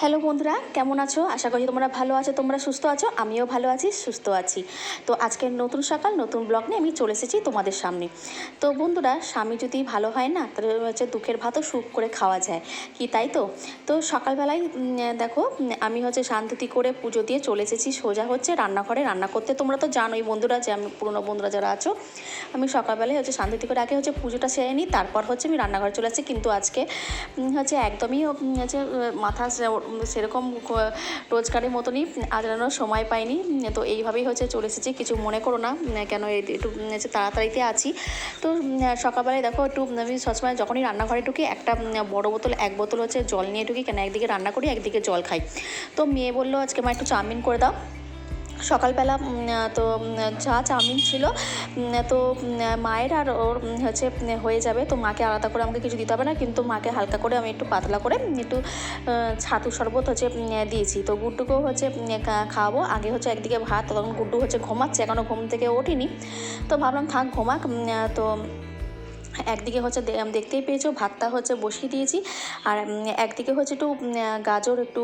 Hello বন্ধুরা, কেমন আছো? আশা করি তোমরা ভালো আছো, তোমরা সুস্থ আছো, আমিও ভালো আছি, সুস্থ আছি। তো আজকের নতুন সকাল, নতুন ব্লগ নিয়ে আমি চলে এসেছি তোমাদের সামনে। তো বন্ধুরা, স্বামী যদি ভালো হয় না, তাহলে হচ্ছে দুঃখের ভাতও সুখ করে খাওয়া যায়। কি তাই তো? তো সকালবেলায় দেখো, আমি হচ্ছে শান্তি করে পুজো দিয়ে চলে এসেছি, সোজা হচ্ছে রান্নাঘরে রান্না করতে। তোমরা তো জানোই বন্ধুরা যে আমি পুরনো বন্ধুরা যারা আছো, আমি সকালবেলায় হচ্ছে শান্তিতি করে আগে হচ্ছে পুজোটা সেরে নিই, তারপর হচ্ছে আমি রান্নাঘরে চলে আসছি। কিন্তু আজকে হচ্ছে একদমই হচ্ছে মাথা সেরকম রোজগারের মতনই আজরানোর সময় পাইনি। তো এইভাবেই হচ্ছে চলে এসেছি। কিছু মনে করো না কেন একটু তাড়াতাড়িতে আছি। তো সকালবেলায় দেখো একটু আমি সবসময় যখনই রান্নাঘরে ঢুকি, একটা বড় বোতল, এক বোতল হচ্ছে জল নিয়ে ঢুকি, কেন একদিকে রান্না করি, একদিকে জল খাই। তো মেয়ে বলল, আজকে মা একটু চাউমিন করে দাও। সকালবেলা তো যা চাউমিন ছিল তো মায়ের আর ওর হচ্ছে হয়ে যাবে। তো মাকে আলাদা করে আমাকে কিছু দিতে হবে না, কিন্তু মাকে হালকা করে আমি একটু পাতলা করে একটু ছাতু শরবত হচ্ছে দিয়েছি। তো গুড্ডুকেও হচ্ছে খাওয়াবো। আগে হচ্ছে একদিকে ভাত, তখন গুড্ডু হচ্ছে ঘুমাচ্ছে এখনও ঘুম থেকে ওঠেনি। তো ভাবলাম থাক, ঘুমাক তো একদিকে হচ্ছে দেখতেই পেয়েছ, ভাতটা হচ্ছে বসিয়ে দিয়েছি। আর একদিকে হচ্ছে একটু গাজর, একটু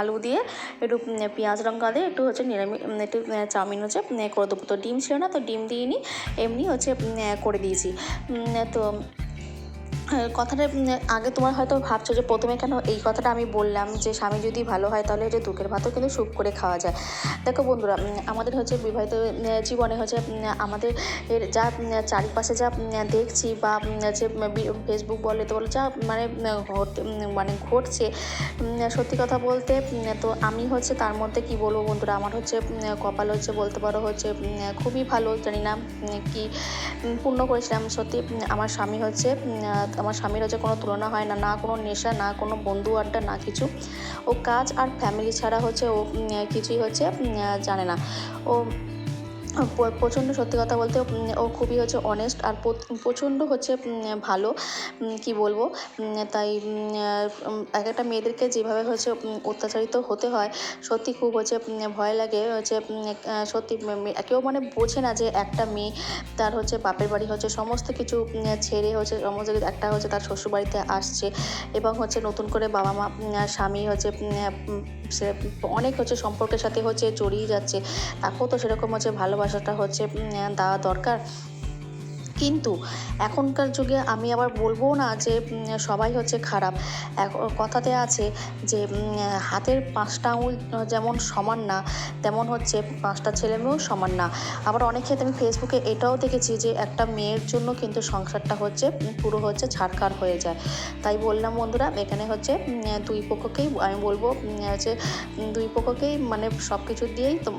আলু দিয়ে, একটু পেঁয়াজ লঙ্কা দিয়ে একটু হচ্ছে নিরামিষ একটু চাউমিন হচ্ছে করে দেবো। তো ডিম ছিল না, তো ডিম দিয়ে এমনি হচ্ছে করে দিয়েছি। তো কথাটা আগে তোমার হয়তো ভাবছ যে প্রথমে কেন এই কথাটা আমি বললাম যে স্বামী যদি ভালো হয় তাহলে যে দুঃখের ভাতও কিন্তু সুখ করে খাওয়া যায়। দেখো বন্ধুরা আমাদের হচ্ছে বিবাহিত জীবনে হচ্ছে আমাদের এর যা চারিপাশে যা দেখছি বা যে ফেসবুক বলে তো বলে, যা মানে মানে ঘটছে সত্যি কথা বলতে তো আমি হচ্ছে তার মধ্যে কি বলব বন্ধুরা, আমার হচ্ছে কপাল হচ্ছে বলতে পারো হচ্ছে খুবই ভালো, জানি না কি পূর্ণ করেছিলাম, সত্যি আমার স্বামী হচ্ছে আমার স্বামীর হচ্ছে কোনো তুলনা হয় না না কোনো নেশা, না কোনো বন্ধু আড্ডা, না কিছু। ও কাজ আর ফ্যামিলি ছাড়া হচ্ছে ও কিছুই হচ্ছে জানে না। ও প্রচণ্ড সত্যি কথা বলতে ও খুবই হচ্ছে অনেস্ট আর প্রচণ্ড হচ্ছে ভালো কি বলব তাই এক একটা মেয়েদেরকে যেভাবে হচ্ছে অত্যাচারিত হতে হয়, সত্যি খুব হচ্ছে ভয় লাগে, হচ্ছে সত্যি কেউ মানে বোঝে না যে একটা মেয়ে তার হচ্ছে বাপের বাড়ি হচ্ছে সমস্ত কিছু ছেড়ে হচ্ছে সমস্ত কিছু, একটা হচ্ছে তার শ্বশুরবাড়িতে আসছে এবং হচ্ছে নতুন করে বাবা মা স্বামী হচ্ছে সে, অনেক হচ্ছে সম্পর্কের সাথে হচ্ছে জড়িয়ে যাচ্ছে, তাকেও তো সেরকম হচ্ছে ভালোবাসাটা হচ্ছে দেওয়া দরকার। কিন্তু এখনকার যুগে আমি আবার বলব না যে সবাই হচ্ছে খারাপ। কথাতে আছে যে হাতের পাঁচটা আঙুল যেমন সমান না, তেমন হচ্ছে পাঁচটা ছেলে মেয়েও সমান না। আবার অনেক ক্ষেত্রে আমি ফেসবুকে এটাও দেখেছি যে, একটা মেয়ের জন্য কিন্তু সংসারটা হচ্ছে পুরো হচ্ছে ছাড়খাড় হয়ে যায়। তাই বললাম বন্ধুরা, এখানে হচ্ছে দুই পক্ষকেই আমি বলব যে দুই পক্ষকেই মানে সব কিছু দিয়েই তো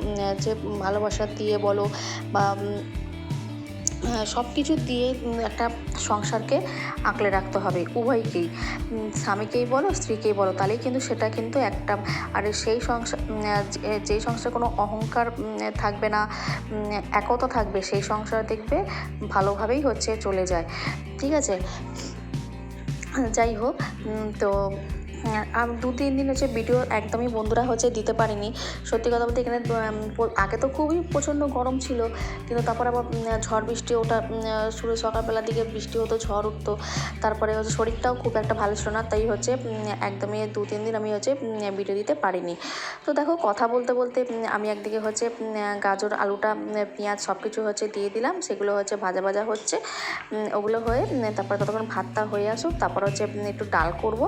যে, ভালোবাসা দিয়ে বলো বা সব কিছু দিয়ে একটা সংসারকে আঁকলে রাখতে হবে, উভয়কেই। স্বামীকেই বলো, স্ত্রীকেই বলো, তাহলেই কিন্তু সেটা কিন্তু একটা, আর সেই সংসার যেই সংসারে কোনো অহংকার থাকবে না একতা থাকবে, সেই সংসার দেখবে ভালোভাবেই হচ্ছে চলে যায়। ঠিক আছে? যাই হোক তো দু, তিন দিন হচ্ছে ভিডিও একদমই বন্ধুরা হচ্ছে দিতে পারিনি। সত্যি কথা বলতে এখানে আগে তো খুবই প্রচণ্ড গরম ছিল, কিন্তু তারপর আবার ঝড় বৃষ্টি, ওটা শুরু, সকালবেলার দিকে বৃষ্টি হতো, ঝড় উঠতো। তারপরে হচ্ছে শরীরটাও খুব একটা ভালো ছিল না, তাই হচ্ছে একদমই দু, তিন দিন আমি হচ্ছে ভিডিও দিতে পারিনি। তো দেখো, কথা বলতে বলতে আমি একদিকে হচ্ছে গাজর, আলুটা পেঁয়াজ সব কিছু হচ্ছে দিয়ে দিলাম, সেগুলো হচ্ছে ভাজা ভাজা হচ্ছে ওগুলো হয়ে তারপর ততক্ষণ ভাতটা হয়ে আসুক, তারপর হচ্ছে একটু ডাল করব।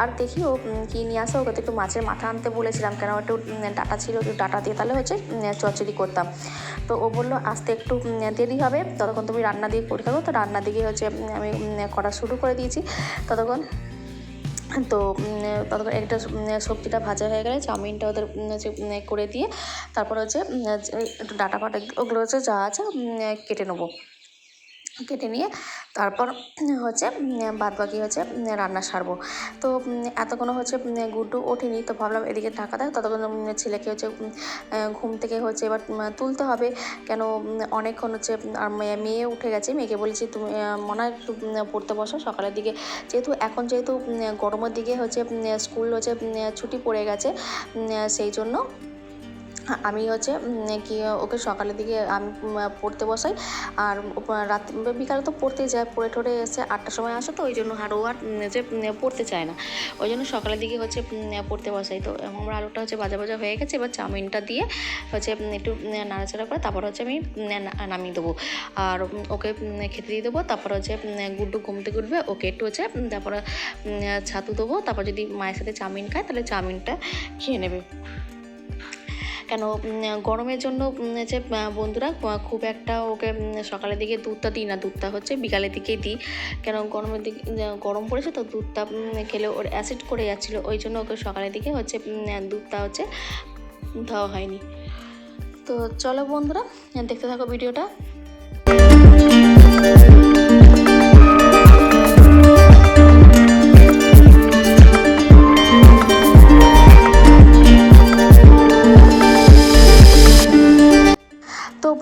আর দেখি ও উম, কী নিয়ে আসে ওকে একটু মাছের মাথা আনতে বলেছিলাম কেন একটু ডাটা ছিল একটু ডাটা দিয়ে তাহলে হচ্ছে চচ্চড়ি করতাম। তো ও বলল আসতে একটু দেরি হবে ততক্ষণ তুমি রান্না দিয়ে করে থাকো তো রান্না দিকে হচ্ছে আমি করা শুরু করে দিয়েছি ততক্ষণ তো ততক্ষণ একটা সবজিটা ভাজা হয়ে গেলে চাউমিনটা ওদের হচ্ছে করে দিয়ে তারপর হচ্ছে একটু ডাটা ফাটা ওগুলো হচ্ছে যা আছে কেটে নেব। কেটে নিয়ে তারপর হচ্ছে বাদ বাকি হচ্ছে রান্না সারবো। তো এতক্ষণ হচ্ছে গুড্ডু ওঠেনি, তো ভাবলাম এদিকে ঢাকা দেয় ততক্ষণ ছেলেকে হচ্ছে ঘুম থেকে হচ্ছে এবার তুলতে হবে। কেন অনেকক্ষণ হচ্ছে আর মেয়ে উঠে গেছে, মেয়েকে বলেছি, তুমি মনে হয় একটু পড়তে বসো, সকালের দিকে। যেহেতু এখন যেহেতু গরমের দিকে হচ্ছে স্কুল হচ্ছে ছুটি পড়ে গেছে সেই জন্য আমি হচ্ছে কি, ওকে সকালের দিকে আমি পড়তে বসাই। আর রাত, বিকালে তো পড়তেই যায়, পড়ে ঠড়ে এসে আটটার সময় আসে তো, ওই জন্য আর ও আর যে পড়তে চায় না। ওই জন্য সকালের দিকে হচ্ছে পড়তে বসাই। তো আমার আলুটা হচ্ছে ভাজা ভাজা হয়ে গেছে, এবার চাউমিনটা দিয়ে হচ্ছে একটু নাড়াচাড়া করে তারপর হচ্ছে আমি নামিয়ে দেবো। আর ওকে খেতে দিয়ে দেবো, তারপর হচ্ছে গুড্ডু ঘুমতে উঠবে, ওকে একটু হচ্ছে তারপরে ছাতু দেবো। তারপর যদি মায়ের সাথে চাউমিন খায়, তাহলে চাউমিনটা খেয়ে নেবে। কেন? গরমের জন্য যে বন্ধুরা খুব একটা ওকে সকালের দিকে দুধটা দিই না। দুধটা হচ্ছে বিকালের দিকেই দিই। কেন, গরমের দিকে গরম পড়েছে তো দুধটা খেলে ওর অ্যাসিড করে যাচ্ছিল। ওই জন্য ওকে সকালের দিকে হচ্ছে দুধটা হচ্ছে দেওয়া হয়নি। তো চলো বন্ধুরা, দেখতে থাকো ভিডিওটা।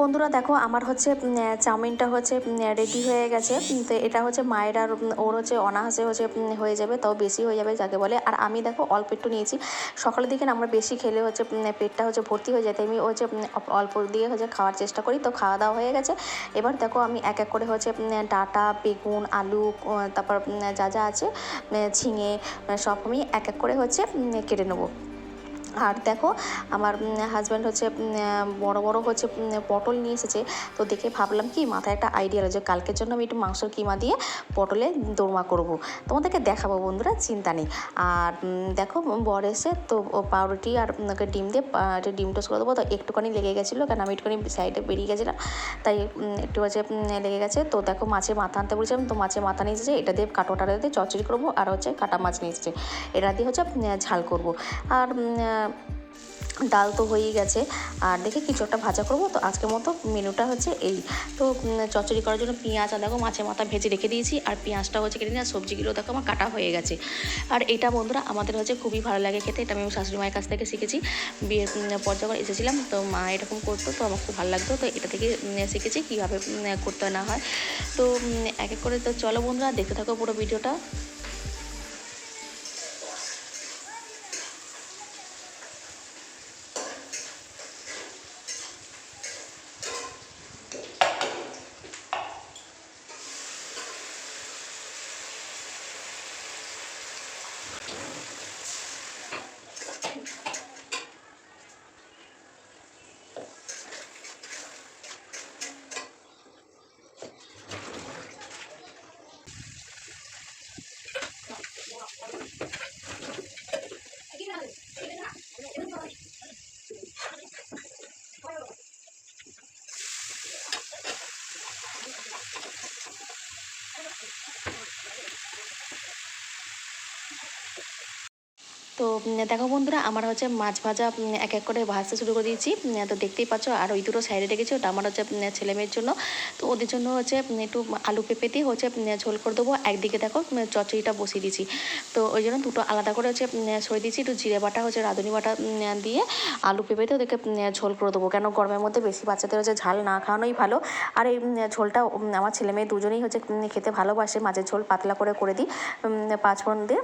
বন্ধুরা দেখো, আমার হচ্ছে চাউমিনটা হচ্ছে রেডি হয়ে গেছে। তো এটা হচ্ছে মায়ের আর ওর হচ্ছে অনাহাসে হচ্ছে হয়ে যাবে, তাও বেশি হয়ে যাবে যাকে বলে। আর আমি দেখো, অল্প একটু নিয়েছি। সকালের দিকে আমরা বেশি খেলে হচ্ছে পেটটা হচ্ছে ভর্তি হয়ে যায়, তাই আমি হচ্ছে অল্প দিয়ে হচ্ছে খাওয়ার চেষ্টা করি। তো খাওয়া দাওয়া হয়ে গেছে। এবার দেখো, আমি এক এক করে হচ্ছে ডাটা, বেগুন, আলু তারপর যা যা আছে ঝিঙে সব আমি এক এক করে হচ্ছে কেটে নেব। আর দেখো, আমার হাজব্যান্ড হচ্ছে বড় বড় হচ্ছে পটল নিয়ে এসেছে। তো দেখে ভাবলাম কি, মাথায় একটা আইডিয়া রয়েছে কালকের জন্য আমি একটু মাংসর কিমা দিয়ে পটলে দোরমা করব। তোমাদেরকে দেখাবো বন্ধুরা, চিন্তা নেই। আর দেখো, বর এসে তো পাউরুটি আর ডিম দিয়ে ডিম টোস্ট করে দেবো, তো একটুখানি লেগে গেছিল কারণ আমি একটুখানি সাইডে বেরিয়ে গেছিলাম। তাই একটু হচ্ছে লেগে গেছে। তো দেখো, মাছের মাথা আনতে বলেছিলাম, তো মাছের মাথা নিয়ে এসেছে, এটা দিয়ে কাটোটা দিয়ে চচড়ি করব, আর হচ্ছে কাটা মাছ নিয়ে এসেছে। এটা দিয়ে হচ্ছে ঝাল করব। আর ডাল তো হয়েই গেছে। আর দেখে কিছু একটা ভাজা করব? তো আজকের মতো মেনুটা হচ্ছে এই। তো চচ্চড়ি করার জন্য পেঁয়াজ আর দেখো মাছের মাথা ভেজে রেখে দিয়েছি। আর পেঁয়াজটা হচ্ছে কেটে নিয়ে সবজিগুলো দেখো আমার কাটা হয়ে গেছে। আর এটা বন্ধুরা, আমাদের হচ্ছে খুবই ভালো লাগে খেতে। এটা আমি শাশুড়ি মায়ের কাছ থেকে শিখেছি। বিয়ের পর যখন এসেছিলাম, তো মা এরকম করতো, তো আমার খুব ভালো লাগতো। তো এটা থেকে শিখেছি কীভাবে করতে না হয়। তো এক এক করে, তো চলো বন্ধুরা, দেখতে থাকো পুরো ভিডিওটা। তো দেখো বন্ধুরা আমার হচ্ছে মাছ ভাজা এক এক করে ভাজতে শুরু করে দিয়েছি। তো দেখতেই পাচ্ছ আর ওই দুটো সাইডে রেখেছি ওটা আমার হচ্ছে উম, ছেলে মেয়ের জন্য। তো ওদের জন্য হচ্ছে একটু আলু পেঁপে দিয়ে হচ্ছে ঝোল করে দেবো। একদিকে দেখো উম, চচ্চড়িটা বসিয়ে দিয়েছি। তো ওই জন্য দুটো আলাদা করে হচ্ছে সরিয়ে দিয়েছি একটু জিরে বাটা হচ্ছে রাঁধুনি বাটা দিয়ে আলু পেঁপেতে ওদেরকে ঝোল করে দেবো। কেন গরমের মধ্যে বেশি বাচ্চাদের হচ্ছে ঝাল না খাওয়ানোই ভালো। আর এই ঝোলটা আমার ছেলে মেয়ে দুজনেই হচ্ছে খেতে ভালোবাসে। মাছের ঝোল পাতলা করে করে দিই পাঁচফোড়ন দিয়ে।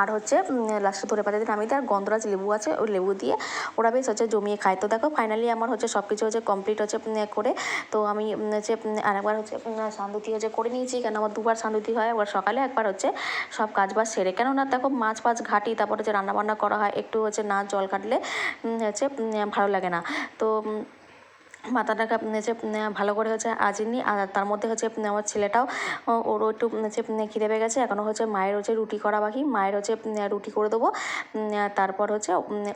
আর হচ্ছে লাস্টে ধরে পাতা দিয়ে নামিয়ে দিই আর গন্ধরাজ লেবু আছে, ওই লেবু দিয়ে ওরা বেশ হচ্ছে জমিয়ে খায়। তো দেখো ফাইনালি আমার হচ্ছে সব কিছু হচ্ছে কমপ্লিট হচ্ছে করে। তো আমি হচ্ছে আরেকবার হচ্ছে সান্দুতি হচ্ছে করে নিয়েছি। কেন আমার দুবার সান্দুতি হয়, একবার সকালে, একবার হচ্ছে সব কাজ বাজ সেরে। কেননা দেখো, মাছ ফাছ ঘাটি, তারপর হচ্ছে রান্নাবান্না করা হয়, একটু হচ্ছে না জল কাটলে হচ্ছে ভালো লাগে না। তো মাথাটাকে হচ্ছে ভালো করে হচ্ছে আজিনি, আর তার মধ্যে হচ্ছে আমার ছেলেটাও ওরও একটু হচ্ছে খিদে পেয়ে গেছে এখনও হচ্ছে মায়ের হচ্ছে রুটি করা বাকি, মায়ের হচ্ছে রুটি করে দেবো তারপর হচ্ছে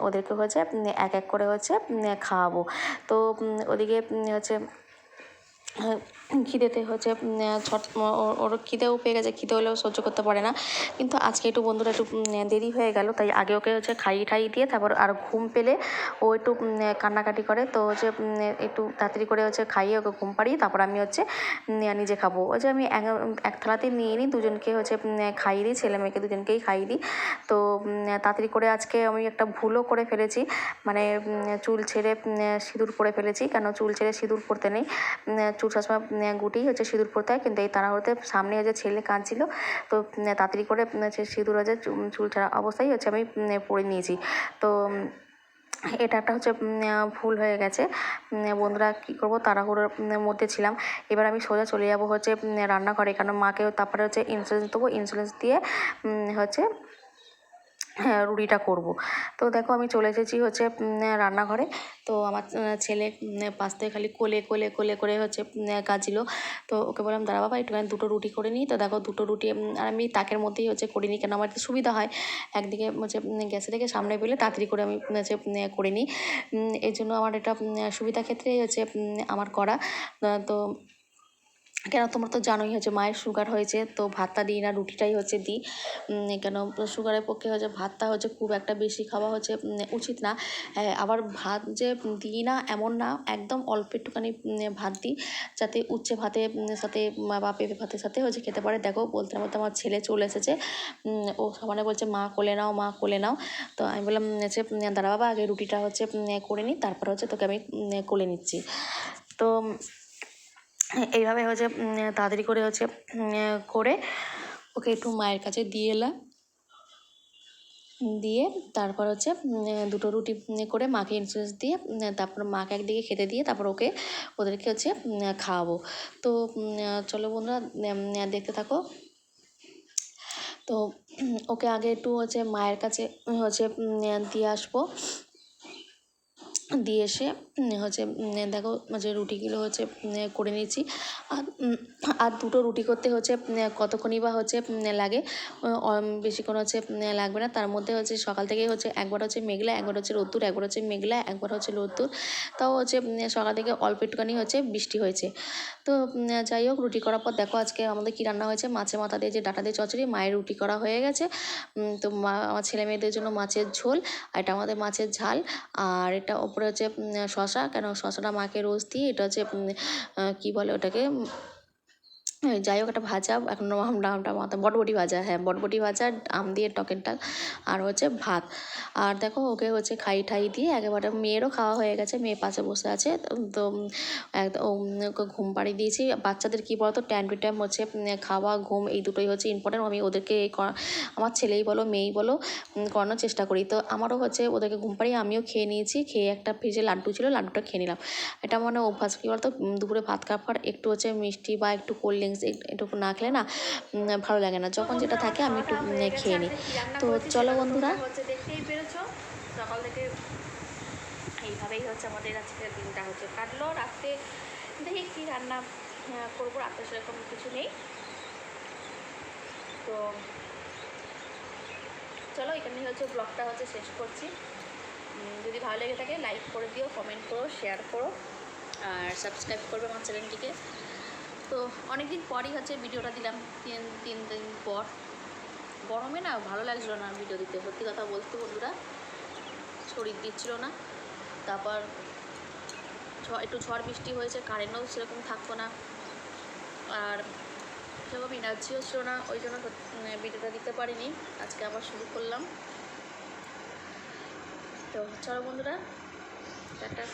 ওদেরকে হচ্ছে এক এক করে হচ্ছে খাওয়াবো। তো ওদিকে হচ্ছে খিদেতে হচ্ছে ছট ওর- খিদেও পেয়ে গেছে, খিদে হলেও সহ্য করতে পারে না। কিন্তু আজকে একটু বন্ধুরা একটু দেরি হয়ে গেল, তাই আগে ওকে হচ্ছে খাইয়ে ঠাইয়ে দিয়ে তারপর আর ঘুম পেলে ও একটু কান্নাকাটি করে। তো হচ্ছে একটু তাড়াতাড়ি করে হচ্ছে খাইয়ে ওকে ঘুম পাড়িয়ে তারপর আমি হচ্ছে নিজে খাব। ওই যে আমি এক এক থালাতে নিয়ে নিই, দুজনকে হচ্ছে খাইয়ে দিই, ছেলে মেয়েকে দুজনকেই খাইয়ে দিই। তো তাড়াতাড়ি করে আজকে আমি একটা ভুলও করে ফেলেছি মানে চুল ছেড়ে সিঁদুর পরে ফেলেছি, কেন চুল ছেড়ে সিঁদুর পরতে নেই। চুল সবসময় গুটিই হচ্ছে সিঁদুর পরতে হয় কিন্তু এই তাড়াহুড়োতে সামনে হচ্ছে ছেলে কাঁদছিল, তো তাড়াতাড়ি করে সিঁদুর হচ্ছে চুল ছাড়া অবস্থায় হচ্ছে আমি পরে নিয়েছি। তো এটা একটা হচ্ছে ভুল হয়ে গেছে। বন্ধুরা কী করব, তাড়াহুড়োর মধ্যে ছিলাম। এবার আমি সোজা চলে যাব হচ্ছে রান্নাঘরে, কারণ মাকে তারপরে হচ্ছে ইন্স্যুরেন্স দেবো। ইন্স্যুরেন্স দিয়ে হচ্ছে রুটিটা করব। তো দেখো আমি চলে এসেছি হচ্ছে রান্নাঘরে। তো আমার ছেলে পাশ থেকে খালি কোলে কোলে কোলে করে হচ্ছে কাজিল তো ওকে বললাম, দাঁড়া বাবা, একটুখানি দুটো রুটি করে নিই। তো দেখো দুটো রুটি আর আমি তাকের মধ্যেই হচ্ছে করে নিই কেন আমার একটু সুবিধা হয়। একদিকে হচ্ছে গ্যাসে থেকে সামনে পেলে তাড়াতাড়ি করে আমি হচ্ছে করে নিই। এই জন্য আমার এটা সুবিধা ক্ষেত্রেই হচ্ছে আমার করা। তো কেন তোমরা তো জানোই হচ্ছে মায়ের সুগার হয়েছে, তো ভাতটা দিই না, রুটিটাই হচ্ছে দিই। কেন সুগারের পক্ষে হচ্ছে ভাতটা হচ্ছে খুব একটা বেশি খাওয়া হচ্ছে উচিত না। আবার ভাত যে দিই না এমন না, একদম অল্প একটুখানি ভাত দিই, যাতে উচ্ছে ভাতে সাথে বা পেঁপে ভাতের সাথে হচ্ছে খেতে পারে। দেখো, বলতে না বলতে আমার ছেলে চলে এসেছে ও সমানে বলছে, মা, কোলে নাও, মা, কোলে নাও। তো আমি বললাম হচ্ছে দাদা বাবা, আগে রুটিটা হচ্ছে করে নিই, তারপর হচ্ছে তোকে আমি কোলে নিচ্ছি। তো এইভাবে হচ্ছে তাড়াতাড়ি করে হচ্ছে করে ওকে একটু মায়ের কাছে দিয়ে এলাম। দিয়ে তারপর হচ্ছে দুটো রুটি করে মাকে ইনসুরেন্স দিয়ে তারপর মাকে একদিকে খেতে দিয়ে তারপর ওকে, ওদেরকে হচ্ছে খাওয়াবো। তো চলো বন্ধুরা দেখতে থাকো। তো, ওকে আগে একটু হচ্ছে মায়ের কাছে হচ্ছে দিয়ে আসব। দিয়ে এসে হচ্ছে দেখো যে রুটিগুলো হচ্ছে করে নিয়েছি। আর আর দুটো রুটি করতে হচ্ছে কতক্ষণই বা হচ্ছে লাগে। বেশিক্ষণ হচ্ছে লাগবে না। তার মধ্যে হচ্ছে সকাল থেকেই হচ্ছে একবার হচ্ছে মেঘলা একবার হচ্ছে রোদ্দুর একবার হচ্ছে মেঘলা একবার হচ্ছে রোদ্দুর। তাও হচ্ছে সকাল থেকে অল্প একটুখানি হচ্ছে বৃষ্টি হয়েছে। তো যাই হোক রুটি করার পর দেখো আজকে আমাদের কী রান্না হয়েছে। মাছের মাথা দিয়ে যে ডাটা দিয়ে চচড়ি মায়ের রুটি করা হয়ে গেছে। তো মা আমার ছেলে মেয়েদের জন্য মাছের ঝোল আর এটা আমাদের মাছের ঝাল। আর এটা ওপরে হচ্ছে উম, শশা? কেন শশাটা মাকে রোজ দিই? এটা হচ্ছে কী বলে ওটাকে? যাই হোক, একটা ভাজা, এখন নামটা মাথা, বটবটি ভাজা হ্যাঁ বটবটি ভাজা, আম দিয়ে টকের ডাল, আর হচ্ছে ভাত। আর দেখো, ওকে হচ্ছে খাই ঠাই দিয়ে একেবারে মেয়েরও খাওয়া হয়ে গেছে, মেয়ে পাশে বসে আছে, তো একদম ঘুম পাড়িয়ে দিয়েছি। বাচ্চাদের কী বলতো, টাইম টু টাইম হচ্ছে খাওয়া, ঘুম, এই দুটোই হচ্ছে ইম্পর্টেন্ট আমি ওদেরকে আমার ছেলেই বলো, মেয়েই বলো করানোর চেষ্টা করি। তো আমারও হচ্ছে ওদেরকে ঘুম পাড়িয়ে আমিও খেয়ে নিয়েছি, খেয়ে একটা ফ্রিজে লাড্ডু ছিল, লাড্ডুটা খেয়ে নিলাম। এটা মানে অভ্যাস, কী বলতো দুপুরে ভাত খাওয়ার পর একটু হচ্ছে মিষ্টি বা একটু কোল্ড ড্রিঙ্কস একটু না খেলে না ভালো লাগে না। যখন যেটা থাকে আমি একটু খেয়ে নিই। তো চলো বন্ধুরা। পেরেছ? সকাল থেকে এইভাবেই হচ্ছে আমাদের আজকের দিনটা হচ্ছে কাটলো। রাত্রে দেখি কী রান্না করব। রাত্রে সেরকম কিছু নেই। তো চলো, এখানেই হচ্ছে ব্লগটা হচ্ছে শেষ করছি। যদি ভালো লেগে থাকে লাইক করে দিও কমেন্ট করো শেয়ার করো। আর সাবস্ক্রাইব করবে আমার চ্যানেলটিকে। তো অনেক দিন পরই হচ্ছে ভিডিওটা দিলাম, তিন তিন দিন পর। গরমে না ভালো লাগছিল না ভিডিও দিতে, সত্যি কথা বলতে বন্ধুরা। শরীর দিচ্ছিল না। তারপর একটু ঝড় বৃষ্টি হয়েছে কারেন্টও সেরকম থাকতো না। আর সেরকম এনার্জিও ছিল না, ওই জন্য ভিডিওটা দিতে পারিনি। আজকে আবার শুরু করলাম। তো চলো বন্ধুরা, টাটা।